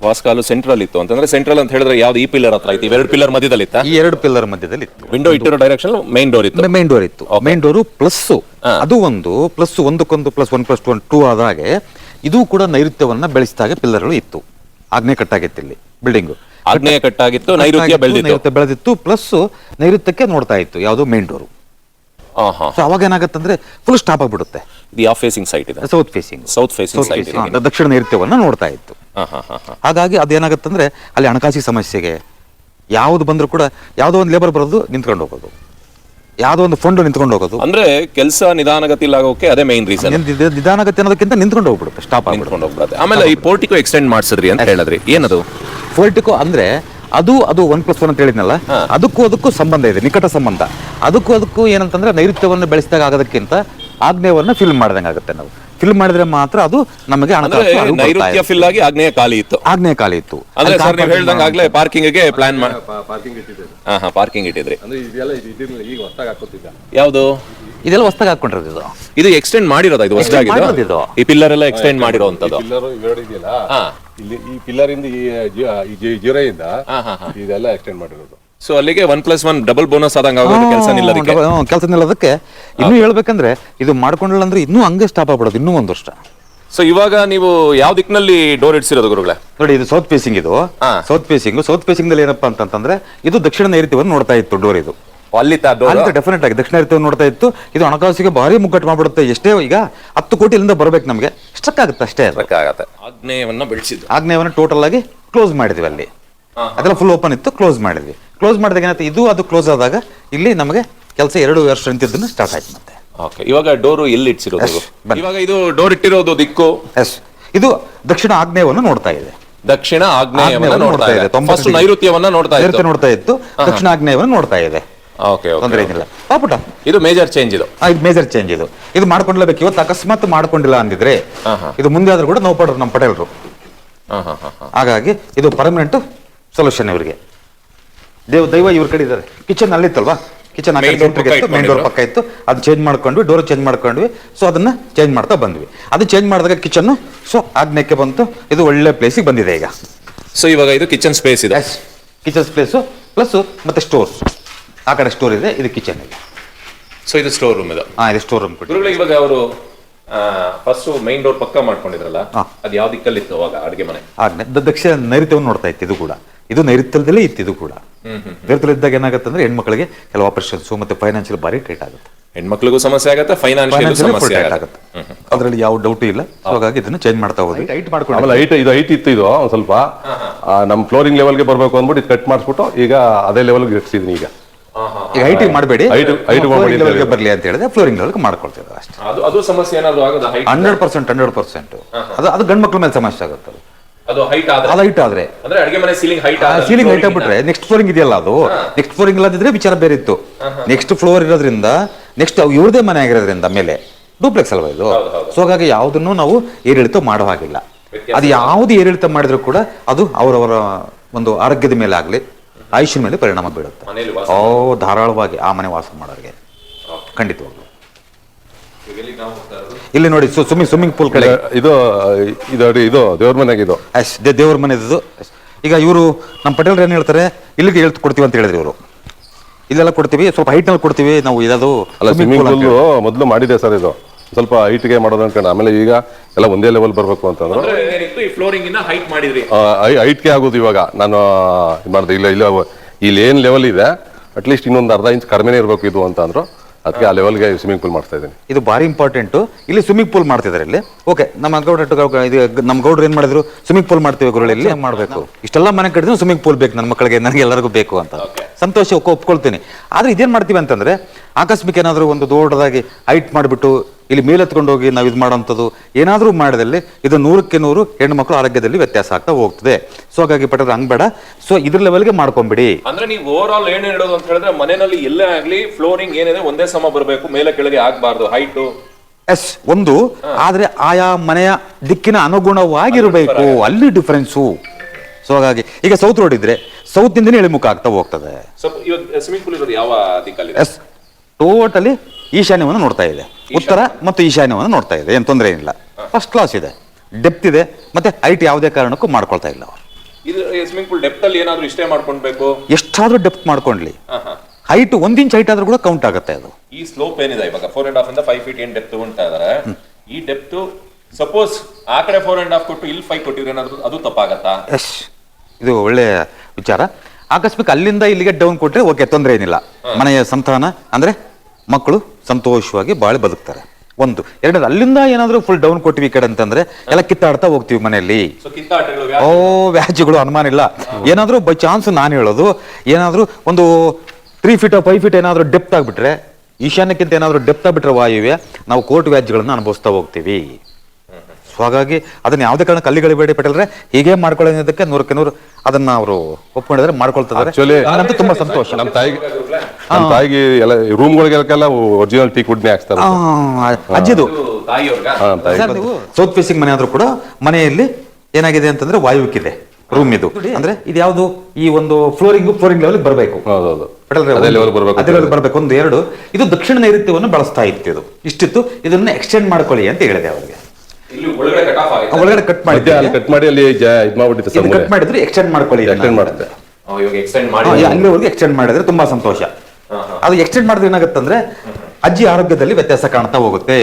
ವಾಸ್ಕಾಲು ಸೆಂಟ್ರಲ್ ಇತ್ತು. ಅಂತಂದ್ರೆ ಸೆಂಟ್ರಲ್ ಅಂತ ಹೇಳಿದ್ರೆ ಯಾವ್ದು ಈ ಪಿಲ್ಲರ್ ಹತ್ರ ಇತ್ತು? ಎರಡು ಪಿಲ್ಲರ್ ಮಧ್ಯದಲ್ಲಿ ಇತ್ತ ಈ ಎರಡು ಪಿಲ್ಲರ್ ಮಧ್ಯದಲ್ಲಿ ಇತ್ತು. ವಿಂಡೋ ಇಟ್ಟಿರೋ ಡೈರೆಕ್ಷನ್ ಮೈನ್ ಡೋರ್ ಇತ್ತು. ಮೇನ್ ಡೋರ್ ಇತ್ತು. ಮೈನ್ ಡೋರ್ ಪ್ಲಸ್ ಅದು ಒಂದು ಪ್ಲಸ್ ಒಂದಕ್ಕೊಂದು plus one plus one two ಆದಾಗೆ ಇದು ಕೂಡ ನೈಋತ್ಯವನ್ನ ಬೆಳೆಸಿದಾಗ ಪಿಲ್ಲರ್ಗಳು ಇತ್ತು. ಆಗ್ನೇಯ ಕಟ್ಟಾಗಿತ್ತು ಇಲ್ಲಿ ಬಿಲ್ಡಿಂಗ್ ಆಗ್ನೇಯ ಕಟ್ಟಾಗಿತ್ತು ನೈಋತ್ಯ ಬೆಳೆದಿತ್ತು. ನೈಋತ್ಯ ಬೆಳೆದಿತ್ತು ಪ್ಲಸ್ ನೈಋತ್ಯಕ್ಕೆ ನೋಡ್ತಾ ಇತ್ತು ಯಾವುದು ಮೇನ್ ಡೋರ್ ಆಹಾ. ಸೊ ಅವಾಗ ಏನಾಗತ್ತಂದ್ರೆ ಫುಲ್ ಸ್ಟಾಪ್ ಆಗ್ಬಿಡುತ್ತೆ. ಇದು ಯಾವ ಫೇಸಿಂಗ್ ಸೈಟ್ ಇದೆ. South facing south facing site ಇದೆ. ದಕ್ಷಿಣ ನೈಋತ್ಯವನ್ನ ನೋಡ್ತಾ ಇತ್ತು. ಹಾಗಾಗಿ ಅದೇನಾಗತ್ತಂದ್ರೆ ಅಲ್ಲಿ ಹಣಕಾಸಿ ಸಮಸ್ಯೆಗೆ ಯಾವುದು ಬಂದರೂ ಕೂಡ ಯಾವುದೋ ಒಂದು ಲೇಬರ್ ಬರೋದು ನಿಂತ್ಕೊಂಡು ಹೋಗೋದು. ಯಾವುದೋ ಒಂದು ಫಂಡು ನಿಂತ್ಕೊಂಡು ಹೋಗೋದು. ಅಂದ್ರೆ ಕೆಲಸ ನಿಧಾನಗತಿಲಾಗೋಕೆ ಅದೇ ಮೈನ್ ರೀಸನ್ ನಿಧಾನಗತಿ ಅನ್ನೋದಕ್ಕಿಂತ ನಿಂತ್ಕೊಂಡು ಹೋಗ್ಬಿಡುತ್ತೆ ಸ್ಟಾಪ್ ಆಗಿಬಿಟ್ಕೊಂಡು ನಿಂತ್ಕೊಂಡು ಹೋಗ್ಬಿಡುತ್ತೆ. ಆಮೇಲೆ ಈ ಪೋರ್ಟಿಕೋ ಎಕ್ಸ್ಟೆಂಡ್ ಮಾಡಿಸಿದ್ರಿ ಅಂತ ಹೇಳಿದ್ರಿ. ಏನದು? ಪೋರ್ಟಿಕೋ ಅಂದ್ರೆ ಅದು ಅದು ಒನ್ ಪ್ಲಸ್ ಒನ್ ಅಂತ ಹೇಳಿದ್ನಲ್ಲ ಅದಕ್ಕೂ ಅದಕ್ಕೂ ಸಂಬಂಧ ಇದೆ ನಿಕಟ ಸಂಬಂಧ. ಅದಕ್ಕೂ ಅದಕ್ಕೂ ಏನಂತಂದ್ರೆ ನೈಋತ್ಯವನ್ನು ಬೆಳೆಸಿದಾಗ ಆಗೋದಕ್ಕಿಂತ ಆಗ್ನೇಯವನ್ನು ಫಿಲ್ಮ್ ಮಾಡ್ದಂಗೆ ಆಗುತ್ತೆ ನಾವು. ಫಿಲ್ಮ್ ಮಾಡಿದ್ರೆ ಮಾತ್ರ ಅದು ನಮಗೆ ಹಣಕಾಸು ಅರಿವು ಬರ್ತಾ ನೈಋತ್ಯ ಫಿಲ್ ಆಗಿ ಆಗ್ನೇಯ ಖಾಲಿ ಇತ್ತು. ಆಗ್ನೇಯ ಕಾಲಿ ಇತ್ತು. ಅಂದ್ರೆ ಅಲ್ಲಿ ಸರ್ ನೀವು ಹೇಳ್ದಂಗೆ ಆಗ್ಲೇ ಪಾರ್ಕಿಂಗ್ಗೆ ಪ್ಲಾನ್ ಮಾಡಿ ಪಾರ್ಕಿಂಗ್ ಇಟ್ಟಿದ್ದೇವೆ. ಹಾ ಹಾ ಪಾರ್ಕಿಂಗ್ ಇಟ್ಟಿದ್ರಿ. ಅಂದ್ರೆ ಇದೆಲ್ಲ ಇದು ಇದಿರ್ಲಿಲ್ಲ ಈಗ ಹೊಸ್ದಾಗಿ ಹಾಕೋತಿದ್ದ ಯಾವುದು? ಇದೆಲ್ಲ ಹೊಸ್ದಾಗಿ ಹಾಕೊಂಡಿರೋದು ಇದು. ಇದು ಎಕ್ಸ್ಟೆಂಡ್ ಮಾಡಿರೋದ ಇದು ಮಾಡಿರೋದು ಹೊಸದಾಗಿ ಇದು. ಈ ಪಿಲ್ಲರ್ ಎಲ್ಲ ಎಕ್ಸ್ಟೆಂಡ್ ಮಾಡಿರೋಂಥದ್ದು ಪಿಲ್ಲರ್ ಇವೆರಡು ಇದೆಯಲ್ಲ? ಹಾ. ಇಲ್ಲಿ ಈ ಪಿಲ್ಲರ್ ಇಂದ ಈ ಜೀರೋ ಇಂದ ಜಿ- ಜಿರೆಯಿಂದ ಹಾ, ಹಾ, ಹಾ. ಇದೆಲ್ಲ ಎಕ್ಸ್ಟೆಂಡ್ ಮಾಡಿರೋದು. ಸೊ ಅಲ್ಲಿಗೆ one plus one double bonus ಆದಂಗ ಆಗೋದು ಕೆಲಸ ಅದಕ್ಕೆ. ಕೆಲಸ ನಿಲ್ಲೋದಕ್ಕೆ ಇನ್ನೂ ಹೇಳ್ಬೇಕಂದ್ರೆ ಇದು ಮಾಡ್ಕೊಂಡಿಲ್ಲ ಅಂದ್ರೆ ಇನ್ನೂ ಹಂಗೆ ಸ್ಟಾಪ್ ಆಗ್ಬಿಡೋದು ಇನ್ನೂ ಒಂದು ವರ್ಷ. ಸೊ ಇವಾಗ ನೀವು ಯಾವ ದಿಕ್ಕಿನಲ್ಲಿ ಡೋರ್ ಇಡ್ಸಿರೋದು ಗುರುಗಳೇ? ನೋಡಿ ಇದು ಸೌತ್ ಫೇಸಿಂಗ್ ಇದು. ಸೌತ್ ಫೇಸಿಂಗ್ ಸೌತ್ ಫೇಸಿಂಗ್ ದಲ್ಲಿ ಏನಪ್ಪಾ ಅಂತಂದ್ರೆ ಇದು ದಕ್ಷಿಣ ನೈಋತ್ಯವನ್ನು ನೋಡ್ತಾ ಇತ್ತು ಡೋರ್ ಇದು. ಅಲ್ಲಿ ಡೆಫಿನೆಟ್ ಆಗಿ ದಕ್ಷಿಣ ನೈಋತ್ಯವನ್ನು ನೋಡ್ತಾ ಇತ್ತು. ಇದು ಹಣಕಾಸಿಗೆ ಭಾರಿ ಮುಗ್ಗಟ್ಟು ಮಾಡ್ಬಿಡುತ್ತೆ. ಎಷ್ಟೇ ಈಗ ಹತ್ತು ಕೋಟಿ ಇಲ್ಲಿಂದ ಬರ್ಬೇಕು ನಮಗೆ. ಸ್ಟ್ರಕ್ ಆಗುತ್ತೆ ಅಷ್ಟೇ ಆಗ್ನೇಯವನ್ನು ಆಗತ್ತೆ. ಆಗ್ನೇಯವನ್ನ ಬೆಳೆಸಿದ್ದು ಆಗ್ನೇಯವನ್ನು ಟೋಟಲ್ ಆಗಿ ಕ್ಲೋಸ್ ಮಾಡಿದ್ವಿ ಅಲ್ಲಿ. ಅದೆಲ್ಲ ಫುಲ್ ಓಪನ್ ಇತ್ತು ಕ್ಲೋಸ್ ಮಾಡಿದ್ವಿ. ಕ್ಲೋಸ್ ಮಾಡಿದಾಗ ಏನಾಯ್ತು ಇದು ಅದು ಕ್ಲೋಸ್ ಆದಾಗ ಇಲ್ಲಿ ನಮಗೆ ಕೆಲಸ ಎರಡು ವರ್ಷ ನಿಂತಿದ್ದನ್ನು ಸ್ಟಾರ್ಟ್ ಆಯ್ತು ಮತ್ತೆ. ಓಕೆ ಇವಾಗ ಡೋರು ಎಲ್ಲಿ ಇಟ್ಸಿರೋದು ಇವಾಗ ಇದು ಡೋರ್ ಇಟ್ಟಿರೋದು ದಿಕ್ಕು? ಎಸ್ ಇದು ದಕ್ಷಿಣ ಆಗ್ನೇಯವನ್ನು ನೋಡ್ತಾ ಇದೆ. ದಕ್ಷಿಣ ಆಗ್ನೇಯವನ್ನ ನೋಡ್ತಾ ಇದೆ. ತೊಂಬತ್ತು ಫಸ್ಟ್ ನೈಋತ್ಯವನ್ನ ನೋಡ್ತಾ ಇತ್ತು. ನೋಡ್ತಾ ಇತ್ತು ದಕ್ಷಿಣ ಆಗ್ನೇಯವನ್ನು ನೋಡ್ತಾ ಇದೆ. ಓಕೆ ತೊಂದರೆ ಏನಿಲ್ಲ. ಪಾಪುಟ ಇದು ಮೇಜರ್ ಚೇಂಜ್ ಇದು. ಇದು ಮೇಜರ್ ಚೇಂಜ್ ಇದು. ಇದು ಮಾಡ್ಕೊಂಡ್ಲೇಬೇಕು ಇವತ್ತು ಅಕಸ್ಮಾತ್ ಮಾಡ್ಕೊಂಡಿಲ್ಲ ಅಂದಿದ್ರೆ. ಇದು ಮುಂದೆ ಆದ್ರೂ ಕೂಡ ನೋವು ಪಡೋರು ನಮ್ಮ ಪಟೇಲ್ರು ಹಾಗಾಗಿ ಇದು ಪರ್ಮನೆಂಟ್ ಸೊಲ್ಯೂಷನ್ ಇವರಿಗೆ. ದೇವ್ ದೈವ ಇವ್ರ ಕಡೆ ಇದ್ದಾರೆ ಕಿಚನ್ ಅಲ್ಲಿತ್ತಲ್ವಾ ಕಿಚನ್ ಮೇನ್ ಡೋರ್. ಪಕ್ಕ ಇತ್ತು ಅದು ಚೇಂಜ್ ಮಾಡ್ಕೊಂಡ್ವಿ ಡೋರ್ ಚೇಂಜ್ ಮಾಡ್ಕೊಂಡ್ವಿ. ಸೊ ಅದನ್ನ ಚೇಂಜ್ ಮಾಡ್ತಾ ಬಂದ್ವಿ. ಅದು ಚೇಂಜ್ ಮಾಡಿದಾಗ ಕಿಚನ್ ಸೊ ಆಗ್ನೇಕ್ಕೆ ಬಂತು. ಇದು ಒಳ್ಳೆ ಪ್ಲೇಸಿಗೆ ಬಂದಿದೆ ಈಗ. ಸೊ ಇವಾಗ ಇದು ಕಿಚನ್ ಸ್ಪೇಸ್ ಇದೆ. ಕಿಚನ್ ಸ್ಪೇಸ್ ಪ್ಲಸ್ ಮತ್ತೆ ಸ್ಟೋರ್ ಆ ಕಡೆ ಸ್ಟೋರ್ ಇದೆ ಇದು ಕಿಚನ್ ಇದೆ. ಸೊ ಇದು ಸ್ಟೋರ್ ರೂಮ್ ಇದು. ಹಾ ಇದು ಸ್ಟೋರ್ ರೂಮ್ ಗುರುಗಳು ಇವಾಗ ಅವರು ಫಸ್ಟ್ ಮೈನ್ ಡೋರ್ ಪಕ್ಕ ಮಾಡ್ಕೊಂಡಿದ್ರಲ್ಲ. ಅದು ಯಾವ ದಿಕ್ಕಲ್ಲಿ ಇತ್ತು ಅವಾಗ ಅಡುಗೆ ಮನೆ? ಆಗ್ನೆ ದಕ್ಷಿಣ ನೈಋತ್ಯವನ್ನು ನೋಡ್ತಾ ಇತ್ತು ಇದು ಕೂಡ. ಇದು ನೈರುತ್ಯದಲ್ಲೇ ಇತ್ತು ಇದು ಕೂಡ. ನೈಋತ್ಯದಲ್ಲಿದ್ದಾಗ ಏನಾಗುತ್ತೆ ಅಂದ್ರೆ ಹೆಣ್ಮಕ್ಳಿಗೆ ಕೆಲವು ಆಪರೇಷನ್ಸ್ ಮತ್ತೆ ಫೈನಾನ್ಷಿಯಲ್ ಭಾರಿ ಟೈಟ್ ಆಗುತ್ತೆ. ಹೆಣ್ಮಕ್ಳಿಗೂ ಸಮಸ್ಯೆ ಆಗುತ್ತೆ ಫೈನಾನ್ಷಿಯಲ್ ಸಮಸ್ಯೆ ಆಗತ್ತೆ. ಅದರಲ್ಲಿ ಯಾವ ಡೌಟ್ ಇಲ್ಲ. ಹಾಗಾಗಿ ಇದನ್ನು ಚೇಂಜ್ ಮಾಡ್ತಾ ಹೋದ್ವಿ ಹೈಟ್ ಮಾಡ್ಕೊಂಡು. ಆಮೇಲೆ ಹೈಟ್ ಇದು ಹೈಟ್ ಇತ್ತು ಇದು ಸ್ವಲ್ಪ. ಆ, ನಮ್ಮ ಫ್ಲೋರಿಂಗ್ ಲೆವೆಲ್ಗೆ ಬರಬೇಕು ಅಂದ್ಬಿಟ್ಟು ಇದು ಕಟ್ ಮಾಡಿಸ್ಬಿಟ್ಟು ಈಗ ಅದೇ ಲೆವೆಲ್ಗೆ ಇಡ್ಸಿದೀನಿ ಈಗ. ಈಗ ಐಟಿ ಮಾಡಬೇಡಿ. ಬರಲಿ ಅಂತ ಹೇಳಿದ್ರೆ ಫ್ಲೋರಿಂಗ್ ಲೆವೆಲ್ಗೆ ಮಾಡ್ಕೊಳ್ತೀವಿ ಅಷ್ಟೇ. ಅದು ಅದು ಸಮಸ್ಯೆ ಏನಾದ್ರು ಆಗೋದು height hundred percent hundred percent. ಅದು ಅದು ಗಂಡು ಮಕ್ಳ ಮೇಲೆ ಸಮಸ್ಯೆ ಆಗುತ್ತೆ ಅದು ಹೈಟ್ ಆದ್ರೆ. ಅದು ಹೈಟ್ ಆದ್ರೆ. ಅಂದ್ರೆ ಅಡಿಗೆ ಮನೆ ಸೀಲಿಂಗ್ ಹೈಟ್ ಸೀಲಿಂಗ್ ಹೈಟ್ ಆಗ್ಬಿಟ್ರೆ. ನೆಕ್ಸ್ಟ್ ಫ್ಲೋರಿಂಗ್ ಇದೆಯಲ್ಲ ಅದು. ನೆಕ್ಸ್ಟ್ ಫ್ಲೋರಿಂಗ್ ಇಲ್ಲದಿದ್ರೆ ವಿಚಾರ ಬೇರೆ ಇತ್ತು. ನೆಕ್ಸ್ಟ್ ಫ್ಲೋರ್ ಇರೋದ್ರಿಂದ ನೆಕ್ಸ್ಟ್ ಇವ್ರದೇ ಮನೆ ಆಗಿರೋದ್ರಿಂದ ಮೇಲೆ ಡೂಪ್ಲೆಕ್ಸ್ ಅಲ್ವಾ ಇದು? ಸೊ ಹಾಗಾಗಿ ಯಾವುದನ್ನು ನಾವು ಏರಿಳಿತ ಮಾಡೋ ಹಾಗಿಲ್ಲ. ಅದು ಯಾವುದು ಏರಿಳಿತ ಮಾಡಿದ್ರು ಕೂಡ ಅದು ಅವರವರ ಒಂದು ಆರೋಗ್ಯದ ಮೇಲೆ ಆಗಲಿ ಆಯುಷ್ಯ ಮೇಲೆ ಪರಿಣಾಮ ಬೀಳುತ್ತೆ. ಓ ಧಾರಾಳವಾಗಿ ಆ ಮನೆ ವಾಸ ಮಾಡೋರಿಗೆ. ಖಂಡಿತವಾಗ್ಲು. ಇಲ್ಲಿ ನೋಡಿ ಸ್ವಿಮ್ಮಿಂಗ್ ಸ್ವಿಮ್ಮಿಂಗ್ ಪೂಲ್ ಕಡೆ. ಇದು ಇದು ಇದು ದೇವ್ರ ಮನೆಗೆ ಇದು. ಅಶ್ ದೇವ್ರ ಮನೆದು ಈಗ ಇವರು ನಮ್ಮ ಪಟೇಲ್ರು ಏನು ಹೇಳ್ತಾರೆ ಇಲ್ಲಿಗೆ ಹೇಳ್ತು ಕೊಡ್ತೀವಿ ಅಂತ ಹೇಳಿದ್ರು ಇವರು. ಇಲ್ಲೆಲ್ಲ ಕೊಡ್ತೀವಿ ಸ್ವಲ್ಪ ಹೈಟ್ನಲ್ಲಿ ಕೊಡ್ತೀವಿ ನಾವು ಇರೋದು ಅಲ್ಲ ಸ್ವಿಮ್ಮಿಂಗ್ pool ಪೂಲ್ ಮೊದಲು ಮಾಡಿದೆ ಸರ್ ಇದು. ಸ್ವಲ್ಪ ಹೈಟ್ಗೆ ಮಾಡೋದು ಅನ್ಕೊಂಡು. ಆಮೇಲೆ ಈಗ ಎಲ್ಲ ಒಂದೇ ಲೆವೆಲ್ ಬರಬೇಕು ಅಂತಂದ್ರೆ. ಅಂದ್ರೆ ಈ ಫ್ಲೋರಿಂಗ್ ಇನ್ನ ಹೈಟ್ ಮಾಡಿದ್ರಿ. ಹೈಟ್ಗೆ ಆಗೋದು ಇವಾಗ. ನಾನು ಇದು ಮಾಡಿದೆ ಇಲ್ಲ ಇಲ್ಲ ಇಲ್ಲಿ ಏನು ಲೆವೆಲ್ ಇದೆ ಅಟ್ಲೀಸ್ಟ್ ಇನ್ನೊಂದು ಅರ್ಧ ಇಂಚ್ ಕಡಿಮೆನೇ ಇರಬೇಕು ಇದು ಅಂತ ಅಂದ್ರು ಅದಕ್ಕೆ ಆ ಲೆವೆಲ್ಗೆ ಸ್ವಿಮ್ಮಿಂಗ್ ಪೂಲ್ ಮಾಡ್ತಾ ಇದ್ದೀನಿ. ಇದು ಭಾರಿ ಇಂಪಾರ್ಟೆಂಟು ಇಲ್ಲಿ ಸ್ವಿಮ್ಮಿಂಗ್ ಪೂಲ್ ಮಾಡ್ತಿದ್ದಾರೆ ಇಲ್ಲಿ. ಓಕೆ ನಮ್ಮ ಗೌಡ ಇದು ನಮ್ಮ ಗೌಡ್ರು ಏನು ಮಾಡಿದ್ರು? ಸ್ವಿಮ್ಮಿಂಗ್ ಪೂಲ್ ಮಾಡ್ತೀವಿ ಗುರುಳಲ್ಲಿ ಮಾಡಬೇಕು. ಇಷ್ಟೆಲ್ಲ ಮನೆ ಕಟ್ಟಿದ್ರು ಸ್ವಿಮ್ಮಿಂಗ್ ಪೂಲ್ ಬೇಕು ನನ್ನ ಮಕ್ಕಳಿಗೆ ನನಗೆ ಎಲ್ಲರಿಗೂ ಬೇಕು ಅಂತ. ಸಂತೋಷ ಒಪ್ಕೊ- ಒಪ್ಕೊಳ್ತೀನಿ. ಆದ್ರೆ ಇದೇನು ಮಾಡ್ತೀವಿ ಅಂತಂದ್ರೆ ಆಕಸ್ಮಿಕ ಏನಾದರೂ ಒಂದು ದೊಡ್ಡದಾಗಿ ಹೈಟ್ ಮಾಡಿಬಿಟ್ಟು ಇಲ್ಲಿ ಮೇಲೆತ್ಕೊಂಡು ಹೋಗಿ ನಾವು ಇದು ಮಾಡೋಂಥದ್ದು ಏನಾದರೂ ಮಾಡಿದಲ್ಲಿ ಇದು ನೂರಕ್ಕೆ ನೂರು ಹೆಣ್ಣು ಮಕ್ಕಳು ಆರೋಗ್ಯದಲ್ಲಿ ವ್ಯತ್ಯಾಸ ಆಗ್ತಾ ಹೋಗ್ತದೆ. ಸೊ ಹಾಗಾಗಿ ಪಟ್ಟದ ಹಂಗ್ ಬೇಡ. ಸೊ ಇದ್ರ ಲೆವೆಲ್ಗೆ ಮಾಡ್ಕೊಂಬಿಡಿ. ಅಂದ್ರೆ ನೀವು ಓವರ್ ಆಲ್ ಏನ್ ಹೇಳೋದು ಅಂತ ಹೇಳಿದ್ರೆ ಮನೆಯಲ್ಲಿ ಎಲ್ಲೇ ಆಗಲಿ ಫ್ಲೋರಿಂಗ್ ಏನಿದೆ ಒಂದೇ ಸಮ ಬರಬೇಕು ಮೇಲೆ ಕೆಳಗೆ ಆಗಬಾರ್ದು ಹೈಟು ಎಸ್ ಒಂದು. ಆದರೆ ಆಯಾ ಮನೆಯ ದಿಕ್ಕಿನ ಅನುಗುಣವಾಗಿರಬೇಕು. ಅಲ್ಲಿ ಡಿಫರೆನ್ಸು ಸೊ ಹಾಗಾಗಿ ಈಗ ಸೌತ್ ರೋಡ್ ಇದ್ರೆ ಸೌತ್ ನಿಂದನೇ ಇಳಿಮುಖ ಆಗ್ತಾ ಹೋಗ್ತದೆ. ಸ್ವಲ್ಪ ಇವಾಗ ಸ್ವಿಮ್ಮಿಂಗ್ ಪೂಲ್ ಇರೋದು ಯಾವ ದಿಕ್ಕಲ್ಲಿ? ಎಸ್ ಟೋಟಲಿ ಈಶಾನ್ಯವನ್ನು ನೋಡ್ತಾ ಇದೆ. ಉತ್ತರ ಮತ್ತು ಈಶಾನ್ಯವನ್ನು ನೋಡ್ತಾ ಇದೆ. ಏನು ತೊಂದರೆ ಏನಿಲ್ಲ. ಫಸ್ಟ್ ಕ್ಲಾಸ್ ಇದೆ. ಡೆಪ್ತ್ ಇದೆ. ಮತ್ತೆ ಹೈಟ್ ಯಾವುದೇ ಕಾರಣಕ್ಕೂ ಮಾಡ್ಕೊಳ್ತಾ ಇಲ್ಲ ಅವರು. ಇದು ಸ್ವಿಮ್ಮಿಂಗ್ ಪೂಲ್ ಡೆಪ್ತ್ ಅಲ್ಲಿ ಏನಾದ್ರು ಇಷ್ಟೇ ಮಾಡ್ಕೊಳ್ಬೇಕು? ಎಷ್ಟಾದ್ರೂ ಡೆಪ್ತ್ ಮಾಡ್ಕೊಂಡ್ಲಿ. ಹೈಟ್ ಒಂದ್ ಇಂಚ್ ಹೈಟ್ ಆದ್ರೂ ಕೂಡ ಕೌಂಟ್ ಆಗುತ್ತೆ ಅದು. ಈ ಸ್ಲೋಪ್ ಏನಿದೆ? ಇವಾಗ ಫೋರ್ ಅಂಡ್ ಹಾಫ್ ಇಂದ ಫೈವ್ ಫೀಟ್ ಏನ್ ಡೆಪ್ತ್ ತಗೊಂತಾ ಇದಾರೆ ಈ ಡೆಪ್ತ್ ಸಪೋಸ್ ಆ ಕಡೆ ಫೋರ್ ಅಂಡ್ ಹಾಫ್ ಕೊಟ್ಟು ಇಲ್ಲಿ ಫೈವ್ ಕೊಟ್ಟಿದ್ರೆ ಏನಾದ್ರು ಅದು ತಪ್ಪಾಗತ್ತಾ? ಎಸ್ ಇದು ಒಳ್ಳೆಯ ವಿಚಾರ. ಆಕಸ್ಮಿಕ ಅಲ್ಲಿಂದ ಇಲ್ಲಿಗೆ ಡೌನ್ ಕೊಟ್ಟರೆ ಓಕೆ ತೊಂದರೆ ಏನಿಲ್ಲ. ಮನೆಯ ಸಂತಾನ ಅಂದ್ರೆ ಮಕ್ಕಳು ಸಂತೋಷವಾಗಿ ಬಾಳೆ ಬದುಕ್ತಾರೆ. ಒಂದು. ಎರಡನೇದು ಅಲ್ಲಿಂದ ಏನಾದರೂ ಫುಲ್ ಡೌನ್ ಕೊಟ್ಟಿವಿ ಈ ಕಡೆ ಅಂತಂದ್ರೆ ಎಲ್ಲ ಕಿತ್ತಾಡ್ತಾ ಹೋಗ್ತೀವಿ ಮನೆಯಲ್ಲಿ. ಓ ವ್ಯಾಜ್ಯಗಳು ಅನುಮಾನ ಇಲ್ಲ. ಏನಾದರೂ ಬೈ ಚಾನ್ಸ್ ನಾನು ಹೇಳೋದು ಏನಾದರೂ ಒಂದು ತ್ರೀ ಫೀಟ್ ಫೈವ್ ಫೀಟ್ ಏನಾದರೂ ಡೆಪ್ತ್ ಆಗಿಬಿಟ್ರೆ ಈಶಾನ್ಯಕ್ಕಿಂತ ಏನಾದರೂ ಡೆಪ್ತ್ ಆಗಿಬಿಟ್ರೆ ವಾಯುವೆ ನಾವು ಕೋರ್ಟ್ ವ್ಯಾಜ್ಯಗಳನ್ನು ಅನುಭವಿಸ್ತಾ ಹೋಗ್ತೀವಿ. ಸೊ ಹಾಗಾಗಿ ಅದನ್ನ ಯಾವುದೇ ಕಾರಣ ಕಲ್ಲಿಗಳಿಬೇಡಿ ಪಟೇಲ್ರೆ ಹೀಗೆ ಮಾಡ್ಕೊಳ್ಳೋದಕ್ಕೆ ನೂರಕ್ಕೆ ನೂರು ಅದನ್ನ ಅವರು ಒಪ್ಕೊಂಡಿದ್ರೆ ಮಾಡ್ಕೊಳ್ತಾರೆ ತುಂಬಾ ಸಂತೋಷ. ನಮ್ಮ ತಾಯಿಗೆ ನಮ್ಮ ತಾಯಿಗೆ ಎಲ್ಲ ರೂಮ್ಗಳಿಗೆಲ್ಲ ಒರಿಜಿನಲ್ ಟೀ ಕುಡ್ನೆ ಹಾಕ್ತಾರೆ ಅಜ್ಜಿದು. ಸೌತ್ ಫೇಸಿಂಗ್ ಮನೆ ಆದ್ರೂ ಕೂಡ ಮನೆಯಲ್ಲಿ ಏನಾಗಿದೆ ಅಂತಂದ್ರೆ ವಾಯುವಿಕ್ಕಿದೆ ರೂಮ್ ಇದು. ಅಂದ್ರೆ ಇದು ಯಾವುದು? ಈ ಒಂದು ಫ್ಲೋರಿಂಗ್ ಫ್ಲೋರಿಂಗ್ ಲೆವೆಲ್ ಬರಬೇಕು. ಬರಬೇಕು. ಒಂದು ಎರಡು. ಇದು ದಕ್ಷಿಣ ನೈರುತ್ಯವನ್ನು ಬಳಸ್ತಾ ಇತ್ತು ಇದು ಇಷ್ಟಿತ್ತು ಇದನ್ನ ಎಕ್ಸ್ಟೆಂಡ್ ಮಾಡ್ಕೊಳ್ಳಿ ಅಂತ ಹೇಳಿದೆ ಅವರಿಗೆ. ಒಳಗಡೆ ಕಟ್ ಮಾಡಿ ಆಗಿದೆ ಒಳಗಡೆ ಕಟ್ ಮಧ್ಯ ಅಲ್ಲಿ ಕಟ್ ಮಾಡಿ ಅಲ್ಲಿ ಇದ್ ಸರ್ ಕಟ್ ಮಾಡಿದ್ರೆ ಎಕ್ಸ್ಟೆಂಡ್ ಮಾಡ್ಕೊಳ್ಳಿ. ಎಕ್ಸ್ಟೆಂಡ್ ಮಾಡುತ್ತೆ ಅವ್ ಇವಾಗ ಎಕ್ಸ್ಟೆಂಡ್ ಅಲ್ಲಿವರೆಗೆ ಮಾಡಿದ್ರೆ ತುಂಬಾ ಸಂತೋಷ. ಅದು ಎಕ್ಸ್ಟೆಂಡ್ ಮಾಡಿದ್ರೆ ಏನಾಗುತ್ತಂದ್ರೆ ಅಜ್ಜಿ ಆರೋಗ್ಯದಲ್ಲಿ ವ್ಯತ್ಯಾಸ ಕಾಣ್ತಾ ಹೋಗುತ್ತೆ.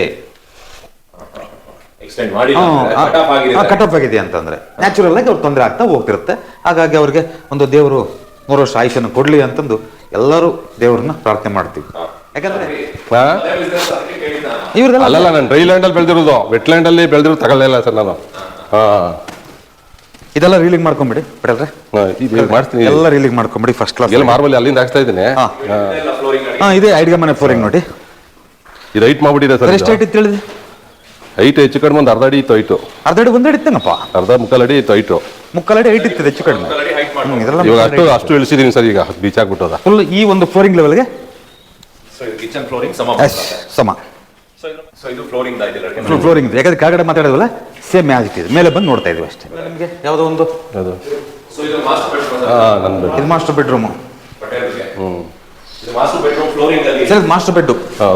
ಕಟ್ ಆಫ್ ಆಗಿದೆ. ಅಂತಂದ್ರೆ. ನ್ಯಾಚುರಲ್ ಆಗಿ ಅವ್ರು ತೊಂದರೆ ಆಗ್ತಾ ಹೋಗ್ತಿರುತ್ತೆ. ಹಾಗಾಗಿ ಅವ್ರಿಗೆ ಒಂದು ದೇವರು ಮೂರು ವರ್ಷ ಆಯುಷನ್ನು ಕೊಡ್ಲಿ ಅಂತಂದು ಎಲ್ಲರೂ ದೇವ್ರನ್ನ ಪ್ರಾರ್ಥನೆ ಮಾಡ್ತೀವಿ. ಯಾಕಂದ್ರೆ ಹಾ? ಇವ್ರದೆಲ್ಲ ಅಲ್ಲಲ್ಲ ನಾನು ಡ್ರೈ ಲ್ಯಾಂಡ್ ಅಲ್ಲಿ ಬೆಳೆದಿರೋದು. ವೆಟ್ ಲ್ಯಾಂಡ್ ಅಲ್ಲಿ ಬೆಳೆದಿರೋದು ತಗೊಳ್ಳಲ್ಲ ಸರ್ ನಾನು. ಹಾ. ಇದೆಲ್ಲ ರೀಲಿಂಗ್ ಮಾಡ್ಕೊಂಬಿಡಿ ಬಿಡಲ್ರೆ? ಇದು ಮಾಡ್ತೀನಿ. ಎಲ್ಲ ರೀಲಿಂಗ್ ಮಾಡ್ಕೊಂಬಿಡಿ ಫಸ್ಟ್ ಕ್ಲಾಸ್ ಎಲ್ಲ ಮಾರ್ಬಲ್ ಅಲ್ಲಿಂದ ಹಾಕ್ತಾ ಇದ್ದೀನಿ. ಹಾ. ಹಾ. ಇದೆ ಐಡಿಯಾ ಮನೆ ಫ್ಲೋರಿಂಗ್ ನೋಡಿ. ಇದು ಹೈಟ್ ಮಾಡ್ಬಿಟ್ಟಿದೆ ಸರ್ ಎಷ್ಟು ಹೈಟ್ ಇತ್ತು ಹೇಳಿದೆ ಹೈಟ್ ಹೆಚ್ಚು ಕಡಿಮೆ ಒಂದು ಅರ್ಧ ಅಡಿ ಇತ್ತು ಹೈಟು ಅರ್ಧ ಅಡಿ ಒಂದು ಅಡಿ ಇತ್ತೇನಪ್ಪ? ಅರ್ಧ ಮುಕ್ಕಾಲು ಅಡಿ ಇತ್ತು ಹೈಟು ಮುಕ್ಕಾಲು ಅಡಿ ಹೈಟ್ ಇತ್ತು ಹೆಚ್ಚು ಕಡಿಮೆ. ಇದೆಲ್ಲ ಇವಾಗ ಅಷ್ಟು ಅಷ್ಟು ಇಳಿಸಿದ್ದೀನಿ ಸರ್ ಈಗ ಬೀಚ್ ಆಗ್ಬಿಟ್ಟದ ಫುಲ್ ಈ ಒಂದು ಫ್ಲೋರಿಂಗ್ ಲೆವೆಲ್ಗೆ ಸೊ ಇದು ಕಿಚನ್ ಫ್ಲೋರಿಂಗ್ ಸಮ ಸಮ ಸೊ ಇದು ಸೊ ಇದು ಫ್ಲೋರಿಂಗ್ ಇದಿಲ್ಲ ಫ್ಲೋರಿಂಗ್ ಇದೆ ಯಾಕಂದ್ರೆ ಕೆಳಗಡೆ ಮಾತಾಡೋದಲ್ಲ ಸೇಮ್ ಮ್ಯಾಜಿಕ್ ಇದೆ. ಮೇಲೆ ಬಂದು ನೋಡ್ತಾ ಇದ್ವಿ ಅಷ್ಟೇ. ನಿಮಗೆ ಯಾವುದೋ ಒಂದು? ಅದು ಸೊ ಇದು ಮಾಸ್ಟರ್ ಬೆಡ್ರೂಮ್ ಹಾ ನಂದು ಇದು ಮಾಸ್ಟರ್ ಬೆಡ್ರೂಮ್ ಪಟೇಲ್ಗೆ ಹ್ಮ್. ಇದು master bedroom flooring sir master bed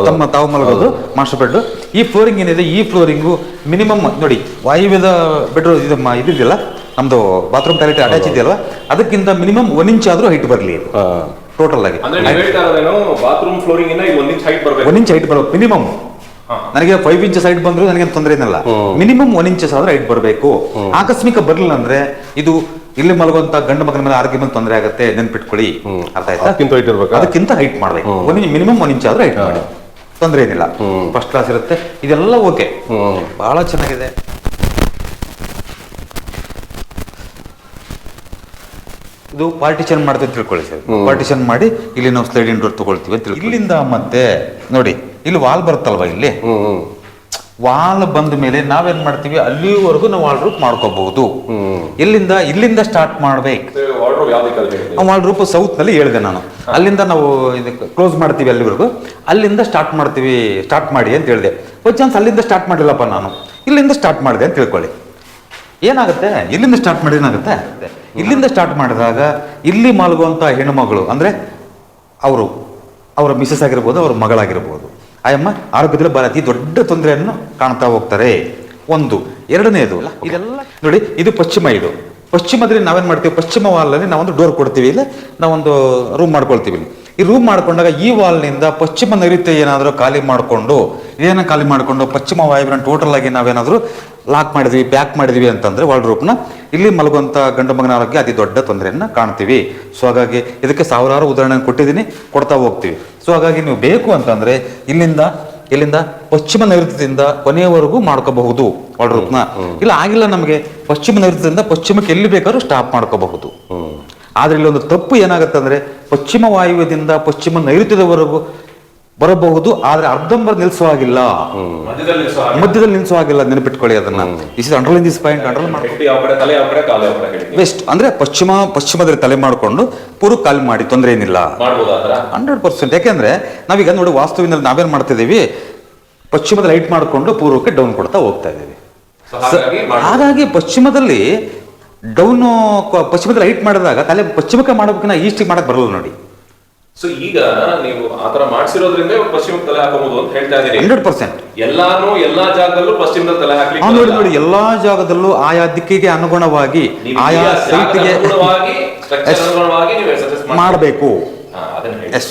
ತಮ್ಮ ತಾವು ಮಲಗೋದು ಮಾಸ್ಟರ್ ಬೆಡ್ ಈ ಫ್ಲೋರಿಂಗ್ ಏನಿದೆ ಈ ಫ್ಲೋರಿಂಗು ಮಿನಿಮಮ್ ನೋಡಿ ವಾಯುವ್ಯದ ಬೆಡ್ರೂಮ್ ಇದು ಮ- ಇದಿದೆಯಲ್ಲ ನಮ್ದು ಬಾತ್ರೂಮ್ ಟಾಯ್ಲೆಟ್ ಅಟ್ಯಾಚ್ ಇದೆಯಲ್ವಾ? ಅದಕ್ಕಿಂತ ಮಿನಿಮಮ್ ಒನ್ ಇಂಚ್ ಆದ್ರೂ ಹೈಟ್ ಬರಲಿ ಟೋಟಲ್ ಆಗಿ. ಅಂದ್ರೆ ನೀವು ಹೇಳ್ತಾ ಇರೋದೇನು ಬಾತ್ರೂಮ್ ಫ್ಲೋರಿಂಗ್ ಇಂದ ಇದು ಒಂದ್ ಇಂಚ್ ಹೈಟ್ ಬರ್ಬೇಕು. ಒನ್ ಇಂಚ್ ಹೈಟ್ ಬರಬೇಕು ಮಿನಿಮಮ್ ನನಗೆ ಫೈವ್ ಇಂಚಸ್ ಹೈಟ್ ಬಂದ್ರು ನನಗೆ ತೊಂದರೆ ಏನಲ್ಲ ಮಿನಿಮಮ್ ಒನ್ ಇಂಚಸ್ ಆದ್ರೆ ಹೈಟ್ ಬರಬೇಕು. ಆಕಸ್ಮಿಕ ಬರ್ಲಿಲ್ಲ ಅಂದ್ರೆ ಇದು ಇಲ್ಲಿ ಮಲಗುವಂತ ಗಂಡು ಮಗನ ಮೇಲೆ ಆರೋಗ್ಯ ಮೇಲೆ ತೊಂದರೆ ಆಗುತ್ತೆ ನೆನ್ಪಿಟ್ಕೊಳ್ಳಿ. ಅರ್ಥ ಆಯ್ತಾ? ಅದಕ್ಕಿಂತ ಹೈಟ್ ಇರ್ಬೇಕು? ಅದಕ್ಕಿಂತ ಹೈಟ್ ಮಾಡ್ಬೇಕು. ಒನ್ ಮಿನಿಮಮ್ ಒನ್ ಇಂಚ್ ಆದ್ರೆ ಹೈಟ್ ಮಾಡಿ. ತೊಂದರೆ ಏನಿಲ್ಲ. ಫಸ್ಟ್ ಕ್ಲಾಸ್ ಇರುತ್ತೆ. ಇದೆಲ್ಲ ಓಕೆ ಬಹಳ ಚೆನ್ನಾಗಿದೆ. ಇದು ಪಾರ್ಟಿಷನ್ ಮಾಡ್ತೀವಿ ತಿಳ್ಕೊಳ್ಳಿ ಸರ್. ಪಾರ್ಟಿಷನ್ ಮಾಡಿ ಇಲ್ಲಿ ನಾವು ಸ್ಲೈಡಿಂಗ್ ಡೋರ್ ತಗೊಳ್ತೀವಿ ಅಂತ ತಿಳ್ಕೊಳ್ಳಿ. ಇಲ್ಲಿಂದ ಮತ್ತೆ ನೋಡಿ ಇಲ್ಲಿ ವಾಲ್ ಬರುತ್ತಲ್ವಾ ಇಲ್ಲಿ? ವಾಲ್ ಬಂದ ಮೇಲೆ ನಾವೇನ್ ಮಾಡ್ತೀವಿ? ಅಲ್ಲಿವರೆಗೂ ನಾವು ವಾಲ್ ರೂಪ್ ಮಾಡ್ಕೋಬಹುದು. ಇಲ್ಲಿಂದ ಇಲ್ಲಿಂದ ಸ್ಟಾರ್ಟ್ ಮಾಡ್ಬೇಕು. ವಾರ್ಡ್ರೋಬ್ ವಾಲ್ ರೂಪ್ ಸೌತ್ನಲ್ಲಿ ಹೇಳಿದೆ ನಾನು. ಅಲ್ಲಿಂದ ನಾವು ಕ್ಲೋಸ್ ಮಾಡ್ತೀವಿ ಅಲ್ಲಿವರೆಗೂ. ಅಲ್ಲಿಂದ ಸ್ಟಾರ್ಟ್ ಮಾಡ್ತೀವಿ ಸ್ಟಾರ್ಟ್ ಮಾಡಿ ಅಂತ ಹೇಳಿದೆ. ಬೈ ಚಾನ್ಸ್ ಅಲ್ಲಿಂದ ಸ್ಟಾರ್ಟ್ ಮಾಡಿಲ್ಲಪ್ಪ ನಾನು. ಇಲ್ಲಿಂದ ಸ್ಟಾರ್ಟ್ ಮಾಡಿದೆ ಅಂತ ತಿಳ್ಕೊಳ್ಳಿ. ಏನಾಗುತ್ತೆ? ಇಲ್ಲಿಂದ ಸ್ಟಾರ್ಟ್ ಮಾಡಿದ್ರೆ ಏನಾಗುತ್ತೆ? ಇಲ್ಲಿಂದ ಸ್ಟಾರ್ಟ್ ಮಾಡಿದಾಗ ಇಲ್ಲಿ ಮಲಗುವಂಥ ಹೆಣ್ಣುಮಗಳು ಅಂದರೆ ಅವರು ಅವರ ಮಿಸಸ್ ಆಗಿರ್ಬೋದು ಅವ್ರ ಮಗಳಾಗಿರ್ಬೋದು ಆಯಮ್ಮ ಆರೋಗ್ಯದಲ್ಲಿ ಬಹಳ ಅತಿ ದೊಡ್ಡ ತೊಂದರೆಯನ್ನು ಕಾಣ್ತಾ ಹೋಗ್ತಾರೆ. ಒಂದು. ಎರಡನೇದು ಇದೆಲ್ಲ ನೋಡಿ ಇದು ಪಶ್ಚಿಮ ಇದು. ಪಶ್ಚಿಮದಲ್ಲಿ ನಾವೇನು ಮಾಡ್ತೀವಿ? ಪಶ್ಚಿಮ ವಾಲಲ್ಲಿ ನಾವೊಂದು ಡೋರ್ ಕೊಡ್ತೀವಿ ಇಲ್ಲ. ನಾವೊಂದು ರೂಮ್ ಮಾಡ್ಕೊಳ್ತೀವಿ ಇಲ್ಲಿ. ಈ ರೂಮ್ ಮಾಡ್ಕೊಂಡಾಗ ಈ ವಾಲ್ನಿಂದ ಪಶ್ಚಿಮ ನೈಋತ್ಯ ಏನಾದರೂ ಖಾಲಿ ಮಾಡಿಕೊಂಡು ಏನ ಖಾಲಿ ಮಾಡಿಕೊಂಡು ಪಶ್ಚಿಮ ವಾಯುವಿನ ಟೋಟಲ್ ಆಗಿ ನಾವೇನಾದರೂ ಲಾಕ್ ಮಾಡಿದ್ವಿ ಪ್ಯಾಕ್ ಮಾಡಿದ್ವಿ ಅಂತಂದ್ರೆ ವಾಲ್ ರೂಪ್ನ ಇಲ್ಲಿ ಮಲಗುವಂತ ಗಂಡು ಮಗನ ಆರೋಗ್ಯ ಅತಿ ದೊಡ್ಡ ತೊಂದರೆಯನ್ನ ಕಾಣ್ತೀವಿ. ಸೊ ಹಾಗಾಗಿ ಇದಕ್ಕೆ ಸಾವಿರಾರು ಉದಾಹರಣೆ ಕೊಟ್ಟಿದ್ದೀನಿ ಕೊಡ್ತಾ ಹೋಗ್ತೀವಿ. ಸೊ ಹಾಗಾಗಿ ನೀವು ಬೇಕು ಅಂತಂದ್ರೆ ಇಲ್ಲಿಂದ ಇಲ್ಲಿಂದ ಪಶ್ಚಿಮ ನೈಋತ್ಯದಿಂದ ಕೊನೆಯವರೆಗೂ ಮಾಡ್ಕೋಬಹುದು ವಾಲ್ ರೂಪ್ನ ಇಲ್ಲ ಆಗಿಲ್ಲ ನಮಗೆ. ಪಶ್ಚಿಮ ನೈಋತ್ಯದಿಂದ ಪಶ್ಚಿಮಕ್ಕೆ ಎಲ್ಲಿ ಬೇಕಾದ್ರೂ ಸ್ಟಾಪ್ ಮಾಡ್ಕೋಬಹುದು. ಆದ್ರೆ ಇಲ್ಲಿ ಒಂದು ತಪ್ಪು ಏನಾಗುತ್ತೆ ಅಂದ್ರೆ ಪಶ್ಚಿಮ ವಾಯುವ್ಯದಿಂದ ಪಶ್ಚಿಮ ನೈಋತ್ಯದವರೆಗೂ ಬರಬಹುದು ಆದರೆ ಅರ್ಧಂಬರ್ ನಿಲ್ಸುವಾಗಿಲ್ಲ. ಮಧ್ಯದಲ್ಲಿ ನಿಲ್ಸುವಾಗಿಲ್ಲ. ನೆನಪಿಟ್ಕೊಳ್ಳಿ ಅದನ್ನ. Is underline this point underline west ಅಂದ್ರೆ ಪಶ್ಚಿಮ ಪಶ್ಚಿಮದಲ್ಲಿ ತಲೆ ಮಾಡಿಕೊಂಡು ಪೂರ್ವ ಕಾಲ್ ಮಾಡಿ ತೊಂದರೆ ಏನಿಲ್ಲ. Hundred percent. ಯಾಕೆಂದ್ರೆ ನಾವೀಗ ನೋಡಿ ವಾಸ್ತುವಿನಲ್ಲಿ ನಾವೇನ್ ಮಾಡ್ತಿದ್ದೀವಿ? ಪಶ್ಚಿಮದಲ್ಲಿ ಲೈಟ್ ಮಾಡಿಕೊಂಡು ಪೂರ್ವಕ್ಕೆ ಡೌನ್ ಕೊಡ್ತಾ ಹೋಗ್ತಾ ಇದ್ದೀವಿ. ಹಾಗಾಗಿ ಪಶ್ಚಿಮದಲ್ಲಿ ಡೌನ್ ಪಶ್ಚಿಮದಲ್ಲಿ ಲೈಟ್ ಮಾಡಿದಾಗ ತಲೆ ಪಶ್ಚಿಮಕ್ಕೆ ಮಾಡಬೇಕಿನ ಈಸ್ಟಿಗೆ ಮಾಡಕ್ ಬರಲ್ಲ ನೋಡಿ. ಸೊ ಈಗ ನೀವು ಆತರ ಮಾಡ್ಸಿರೋದ್ರಿಂದ ಪಶ್ಚಿಮಕ್ಕೆ ತಲೆ ಹಾಕಬಹುದು ಅಂತ ಹೇಳ್ತಾ ಇದೀರಿ ಹಂಡ್ರೆಡ್ ಪರ್ಸೆಂಟ್. ಎಲ್ಲಾನು ಎಲ್ಲಾ ಜಾಗದಲ್ಲೂ ಪಶ್ಚಿಮದ ತಲೆ ಹಾಕ್ಲಿಕ್ಕೆ ನೋಡಿ ನೋಡಿ ಎಲ್ಲಾ ಜಾಗದಲ್ಲೂ ಆಯಾ ದಿಕ್ಕಿಗೆ ಅನುಗುಣವಾಗಿ ಆಯಾ ಸೈಟ್ಗೆ ಅನುಗುಣವಾಗಿ ಸ್ಟ್ರಕ್ಚರ್ ಅನುಗುಣವಾಗಿ ನೀವು ಸಜೆಸ್ಟ್ ಮಾಡಬೇಕು. ಎಸ್.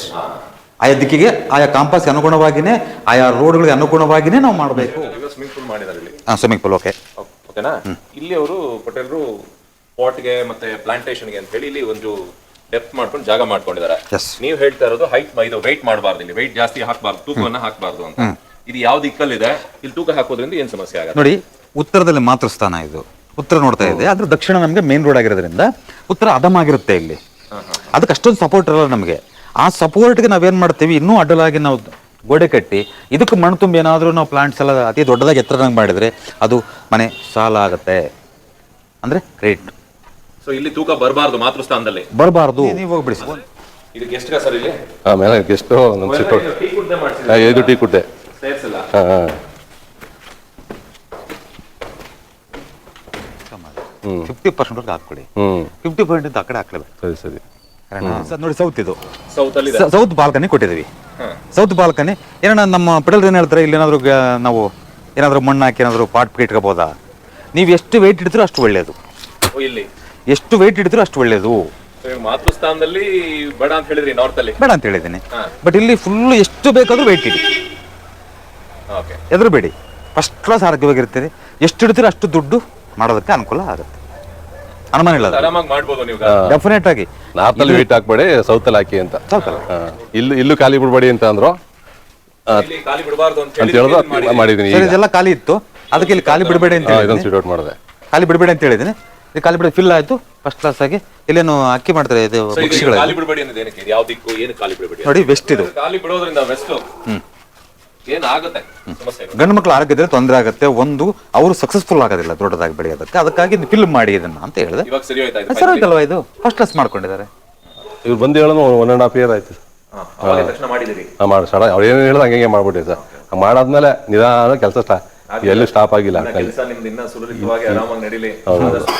ಆಯಾ ದಿಕ್ಕಿಗೆ ಆಯಾ ಕಾಂಪಾಸ್ ಅನುಗುಣವಾಗಿನೇ ಆಯಾ ರೋಡ್ಗಳಿಗೆ ಅನುಗುಣವಾಗಿನೇ ನಾವು ಮಾಡಬೇಕು. ಸ್ವಿಮ್ಮಿಂಗ್ ಪೂಲ್ ಮಾಡಿದಾರೆ ಇಲ್ಲಿ. ಸ್ವಿಮ್ಮಿಂಗ್ ಪೂಲ್ ಓಕೆ ಓಕೆನಾ ಇಲ್ಲಿ ಅವರು ಪಟೇಲ್ರು ಗೆ ಮತ್ತೆ ಪ್ಲಾಂಟೇಷನ್ಗೆ ಅಂತ ಹೇಳಿ ಇಲ್ಲಿ ಒಂದು ಡೆಪ್ತ್ ಮಾಡ್ಕೊಂಡು ಜಾಗ ಮಾಡ್ಕೊಂಡಿದ್ದಾರೆ. ನೀವು ಹೇಳ್ತಾ ಇರೋದು ಹೈಟ್ ಇದು ವೆಯ್ಟ್ ಮಾಡಬಾರ್ದು ಇಲ್ಲಿ. ವೆಯ್ಟ್ ಜಾಸ್ತಿ ಹಾಕಬಾರ್ದು ತೂಕವನ್ನು ಹಾಕಬಾರ್ದು ಅಂತ. ಇದು ಯಾವ ದಿಕ್ಕಲ್ಲಿದೆ ಇಲ್ಲಿ ತೂಕ ಹಾಕೋದ್ರಿಂದ ಏನ್ ಸಮಸ್ಯೆ ಆಗುತ್ತೆ? ನೋಡಿ ಉತ್ತರದಲ್ಲಿ ಮಾತೃ ಸ್ಥಾನ ಇದು. ಉತ್ತರ ನೋಡ್ತಾ ಇದೆ ಆದ್ರೆ ದಕ್ಷಿಣ ನಮಗೆ ಮೇನ್ ರೋಡ್ ಆಗಿರೋದ್ರಿಂದ ಉತ್ತರ ಅಧಮಾಗಿರುತ್ತೆ ಇಲ್ಲಿ. ಅದಕ್ಕೆ ಅಷ್ಟೊಂದು ಸಪೋರ್ಟ್ ಇರಲ್ಲ ನಮಗೆ. ಆ ಸಪೋರ್ಟ್ಗೆ ನಾವೇನ್ ಮಾಡ್ತೀವಿ? ಇನ್ನೂ ಅಡ್ಡಲಾಗಿ ನಾವು ಗೋಡೆ ಕಟ್ಟಿ ಇದಕ್ಕೆ ಮಣ್ಣು ತುಂಬ ಏನಾದರೂ ನಾವು ಪ್ಲಾಂಟ್ಸ್ ಎಲ್ಲ ಅತಿ ದೊಡ್ಡದಾಗಿ ಎತ್ತರದಂಗೆ ಮಾಡಿದರೆ ಅದು ಮನೆ ಸಾಲ ಆಗುತ್ತೆ ಅಂದರೆ ರೇಟ್ ಸೊ ಇಲ್ಲಿ ತೂಕ ಬರಬಾರ್ದು ಮಾತೃಸ್ಥಾನದಲ್ಲಿ. ಬರಬಾರ್ದು. ನೀವು ಹೋಗ್ಬಿಡಿ ಇದಕ್ಕೆ ಎಷ್ಟು ಸರ್ ಇಲ್ಲಿ? ಆಮೇಲೆ ಎಷ್ಟು ನಮ್ಮ ಸಿಟ್ಟು. ಟೀ ಕುಡ್ದೆ ಮಾಡ್ಸಿದ್ರೆ. ಹಾಂ ಐದು ಟೀ ಕುಡ್ಡೆ ಸೇರ್ಸಲ್ಲ. ಹಾಂ ಹಾಂ. ಫಿಫ್ಟಿ ಪರ್ಸೆಂಟ್ ವರ್ಗ ಹಾಕೊಳ್ಳಿ ಫಿಫ್ಟಿ ಪರ್ಸೆಂಟ್ ಆ ಕಡೆ ಹಾಕ್ಲೇಬೇಕು ಸರಿ ಸರಿ. ಸರ್ ನೋಡಿ ಸೌತ್ ಇದು. ಸೌತ್ ಅಲ್ಲಿ ಸೌತ್ ಬಾಲ್ಕನಿ ಕೊಟ್ಟಿದ್ದೀವಿ. ಸೌತ್ ಬಾಲ್ಕನಿ ಏನಣ್ಣ ನಮ್ಮ ಪಟೇಲ್ ಏನ್ ಹೇಳ್ತಾರೆ? ಇಲ್ಲಿ ಏನಾದ್ರು ನಾವು ಏನಾದರೂ ಮಣ್ಣು ಹಾಕಿ ಏನಾದ್ರು ಪಾಟ್ ಇಟ್ಕೋಬೋದಾ? ನೀವು ಎಷ್ಟು ವೆಯ್ಟ್ ಇಡ್ತೀರೋ ಅಷ್ಟು ಒಳ್ಳೆಯದು ಇಲ್ಲಿ. ಎಷ್ಟು ವೆಯ್ಟ್ ಹಿಡಿದ್ರು ಅಷ್ಟು ಒಳ್ಳೇದು. ಮಾತೃಸ್ಥಾನದಲ್ಲಿ ಬೇಡ ಅಂತ ಹೇಳಿದ್ರಿ ನಾರ್ತ್ ಅಲ್ಲಿ? ಬೇಡ ಅಂತ ಹೇಳಿದ್ದೀನಿ. ಬಟ್ ಇಲ್ಲಿ ಫುಲ್ ಎಷ್ಟು ಬೇಕಾದರೂ ವೆಯ್ಟ್ ಇಡಿ ಓಕೆ ಹೆದರಬೇಡಿ ಫಸ್ಟ್ ಕ್ಲಾಸ್ ಆರೋಗ್ಯವಾಗಿರ್ತೀರಿ. ಎಷ್ಟು ಇಡ್ತೀರೋ ಅಷ್ಟು ದುಡ್ಡು ಮಾಡೋದಕ್ಕೆ ಅನುಕೂಲ ಆಗುತ್ತೆ. ಅನುಮಾನ ಇಲ್ಲ ಆರಾಮಾಗಿ ಮಾಡ್ಬೋದು ನೀವು ಡೆಫಿನೆಟ್ ಆಗಿ. ನಾರ್ತಲ್ಲಿ ವೇಟ್ ಹಾಕ್ಬೇಡಿ ಸೌತಲ್ಲಿ ಹಾಕಿ ಅಂತ. ಇಲ್ಲಿ ಇಲ್ಲೂ ಇಲ್ಲೂ ಖಾಲಿ ಬಿಡಬೇಡಿ ಅಂತ ಅಂದ್ರು. ಇಲ್ಲಿ ಖಾಲಿ ಬಿಡಬಾರ್ದು ಅಂತ ಹೇಳಿದ್ರು ಸರ್ ಇದೆಲ್ಲ ಖಾಲಿ ಇತ್ತು. ಅದಕ್ಕೆ ಇಲ್ಲಿ ಖಾಲಿ ಬಿಡಬೇಡಿ ಅಂತ. ಇದೊಂದು ಮಾಡಿದೆ. ಖಾಲಿ ಬಿಡಬೇಡಿ ಅಂತ ಹೇಳಿದ್ದೀನಿ. ಇದು ಖಾಲಿ ಬಿಡಿ ಫಿಲ್ ಆಯ್ತು ಫಸ್ಟ್ ಕ್ಲಾಸ್ ಆಗಿ. ಇಲ್ಲೇನು ಅಕ್ಕಿ ಮಾಡ್ತಾರೆ ಇದು ಪಕ್ಷಿಗಳು ಖಾಲಿ ಬಿಡಬೇಡಿ ಅನ್ನೋದು ಏನಕ್ಕೆ? ಯಾವ ದಿಕ್ಕು ಏನು ಖಾಲಿ ಬಿಡಬೇಡಿ ನೋಡಿ ವೆಸ್ಟ್ ಇದು. ಖಾಲಿ ಬಿಡೋದ್ರಿಂದ ವೆಸ್ಟ್ ಏನಾಗುತ್ತೆ? ಸಮಸ್ಯೆ. ಗಂಡು ಮಕ್ಕಳು ಆರೋಗ್ಯದ ತೊಂದರೆ ಆಗುತ್ತೆ. ಒಂದು ಅವರು ಸಕ್ಸಸ್ಫುಲ್ ಆಗೋದಿಲ್ಲ ದೊಡ್ಡದಾಗಿ ಬೆಳೆಯೋದಕ್ಕೆ ಅದಕ್ಕಾಗಿ ಫಿಲ್ಮ್ ಮಾಡಿ ಇದನ್ನ ಅಂತ ಹೇಳಿದೆ. ಇವಾಗ ಸರಿ ಹೋಯ್ತಾ ಇದು ಸರ್ ಆಯ್ತಲ್ವಾ ಇದು? ಫಸ್ಟ್ ಕ್ಲಾಸ್ ಮಾಡ್ಕೊಂಡಿದ್ದಾರೆ. ಇವ್ರು ಬಂದು ಹೇಳೋದು ಒನ್ ಆ್ಯಂಡ್ ಹಾಫ್ ಇಯರ್ ಆಯ್ತು. ತಕ್ಷಣ ಮಾಡಿ ಸಡ ಅವ್ರು ಏನು ಹೇಳಿದ್ರು ಹಂಗೆ ಮಾಡ್ಬಿಟ್ಟಿದೆ ಸರ್. ಮಾಡಾದ್ಮೇಲೆ ನಿಧಾನ ಕೆಲಸ ಸ್ಟಾ ಎಲ್ಲೂ ಸ್ಟಾಪ್ ಆಗಿಲ್ಲ ಕೆಲಸ ನಿಮ್ದು ಇನ್ನ ಸುಲಲಿತವಾಗಿ ಆರಾಮಾಗಿ ನಡೀಲಿ.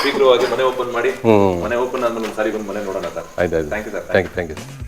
ಶೀಘ್ರವಾಗಿ ಮನೆ ಓಪನ್ ಮಾಡಿ ಮನೆ ಓಪನ್ ಆದ್ಮೇಲೆ ಒಂದ್ಸಾರಿ ಬಂದು ಮನೆ ನೋಡೋಣ ಸರ್ ಆಯ್ತು ಆಯ್ತು thank you sir thank you thank you